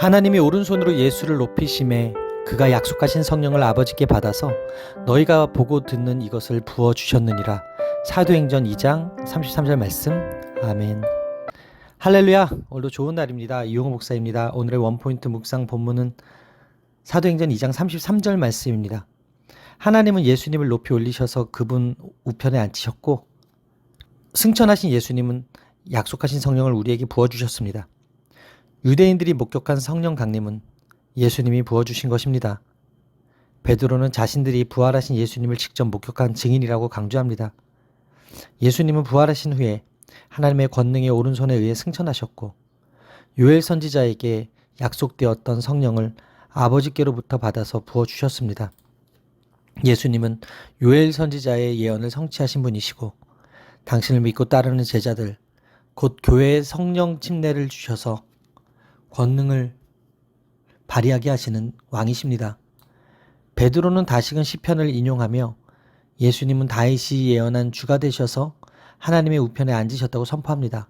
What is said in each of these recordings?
하나님이 오른손으로 예수를 높이심에 그가 약속하신 성령을 아버지께 받아서 너희가 보고 듣는 이것을 부어 주셨느니라. 사도행전 2장 33절 말씀. 아멘. 할렐루야. 오늘도 좋은 날입니다. 이용호 목사입니다. 오늘의 원포인트 묵상 본문은 사도행전 2장 33절 말씀입니다. 하나님은 예수님을 높이 올리셔서 그분 우편에 앉히셨고 승천하신 예수님은 약속하신 성령을 우리에게 부어 주셨습니다. 유대인들이 목격한 성령 강림은 예수님이 부어주신 것입니다. 베드로는 자신들이 부활하신 예수님을 직접 목격한 증인이라고 강조합니다. 예수님은 부활하신 후에 하나님의 권능의 오른손에 의해 승천하셨고 요엘 선지자에게 약속되었던 성령을 아버지께로부터 받아서 부어 주셨습니다. 예수님은 요엘 선지자의 예언을 성취하신 분이시고 당신을 믿고 따르는 제자들 곧 교회에 성령 침례를 주셔서 권능을 발휘하게 하시는 왕이십니다. 베드로는 다시금 시편을 인용하며 예수님은 다윗이 예언한 주가 되셔서 하나님의 우편에 앉으셨다고 선포합니다.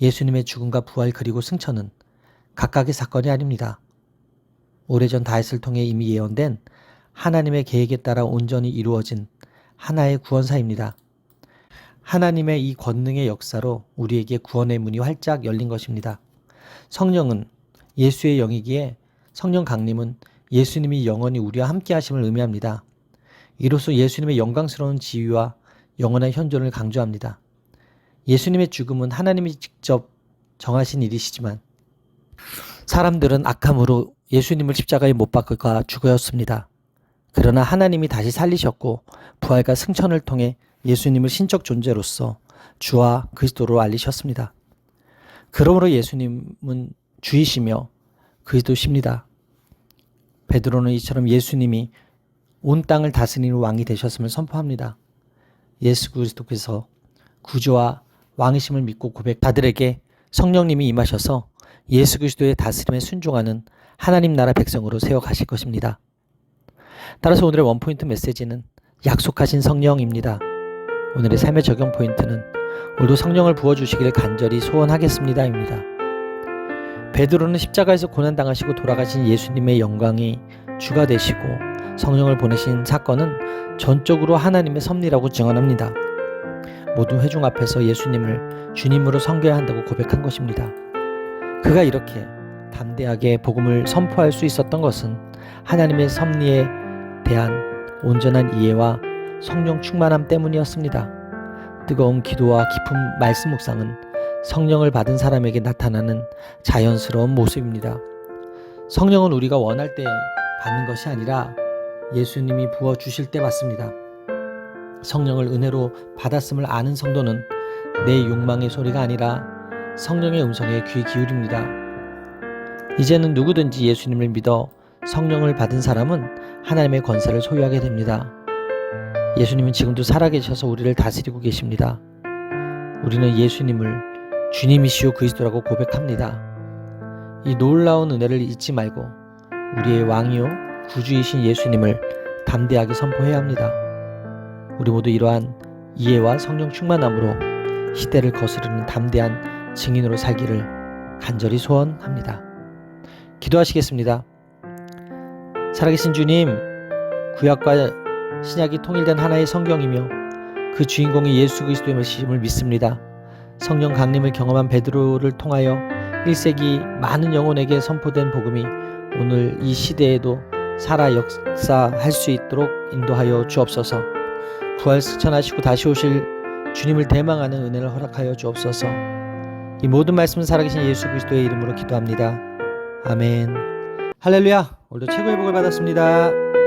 예수님의 죽음과 부활 그리고 승천은 각각의 사건이 아닙니다. 오래전 다윗을 통해 이미 예언된 하나님의 계획에 따라 온전히 이루어진 하나의 구원사입니다. 하나님의 이 권능의 역사로 우리에게 구원의 문이 활짝 열린 것입니다. 성령은 예수의 영이기에 성령 강림은 예수님이 영원히 우리와 함께 하심을 의미합니다. 이로써 예수님의 영광스러운 지위와 영원한 현존을 강조합니다. 예수님의 죽음은 하나님이 직접 정하신 일이시지만 사람들은 악함으로 예수님을 십자가에 못 박아 죽었습니다. 그러나 하나님이 다시 살리셨고 부활과 승천을 통해 예수님을 신적 존재로서 주와 그리스도로 알리셨습니다. 그러므로 예수님은 주이시며 그리스도십니다. 베드로는 이처럼 예수님이 온 땅을 다스리는 왕이 되셨음을 선포합니다. 예수 그리스도께서 구주와 왕이심을 믿고 고백 자들에게 성령님이 임하셔서 예수 그리스도의 다스림에 순종하는 하나님 나라 백성으로 세워 가실 것입니다. 따라서 오늘의 원포인트 메시지는 약속하신 성령입니다. 오늘의 삶의 적용 포인트는 오늘도 성령을 부어주시기를 간절히 소원하겠습니다입니다. 베드로는 십자가에서 고난당하시고 돌아가신 예수님의 영광이 주가 되시고 성령을 보내신 사건은 전적으로 하나님의 섭리라고 증언합니다. 모든 회중 앞에서 예수님을 주님으로 섬겨야 한다고 고백한 것입니다. 그가 이렇게 담대하게 복음을 선포할 수 있었던 것은 하나님의 섭리에 대한 온전한 이해와 성령 충만함 때문이었습니다. 뜨거운 기도와 깊은 말씀 묵상은 성령을 받은 사람에게 나타나는 자연스러운 모습입니다. 성령은 우리가 원할 때 받는 것이 아니라 예수님이 부어 주실 때 받습니다. 성령을 은혜로 받았음을 아는 성도는 내 욕망의 소리가 아니라 성령의 음성에 귀 기울입니다. 이제는 누구든지 예수님을 믿어 성령을 받은 사람은 하나님의 권세를 소유하게 됩니다. 예수님은 지금도 살아계셔서 우리를 다스리고 계십니다. 우리는 예수님을 주님이시오 그리스도라고 고백합니다. 이 놀라운 은혜를 잊지 말고 우리의 왕이요 구주이신 예수님을 담대하게 선포해야 합니다. 우리 모두 이러한 이해와 성령 충만함으로 시대를 거스르는 담대한 증인으로 살기를 간절히 소원합니다. 기도하시겠습니다. 살아계신 주님, 구약과 신약이 통일된 하나의 성경이며 그 주인공이 예수 그리스도의 말씀을 믿습니다. 성령 강림을 경험한 베드로를 통하여 1세기 많은 영혼에게 선포된 복음이 오늘 이 시대에도 살아 역사할 수 있도록 인도하여 주옵소서. 부활 승천하시고 다시 오실 주님을 대망하는 은혜를 허락하여 주옵소서. 이 모든 말씀은 살아계신 예수 그리스도의 이름으로 기도합니다. 아멘. 할렐루야. 오늘도 최고의 복을 받았습니다.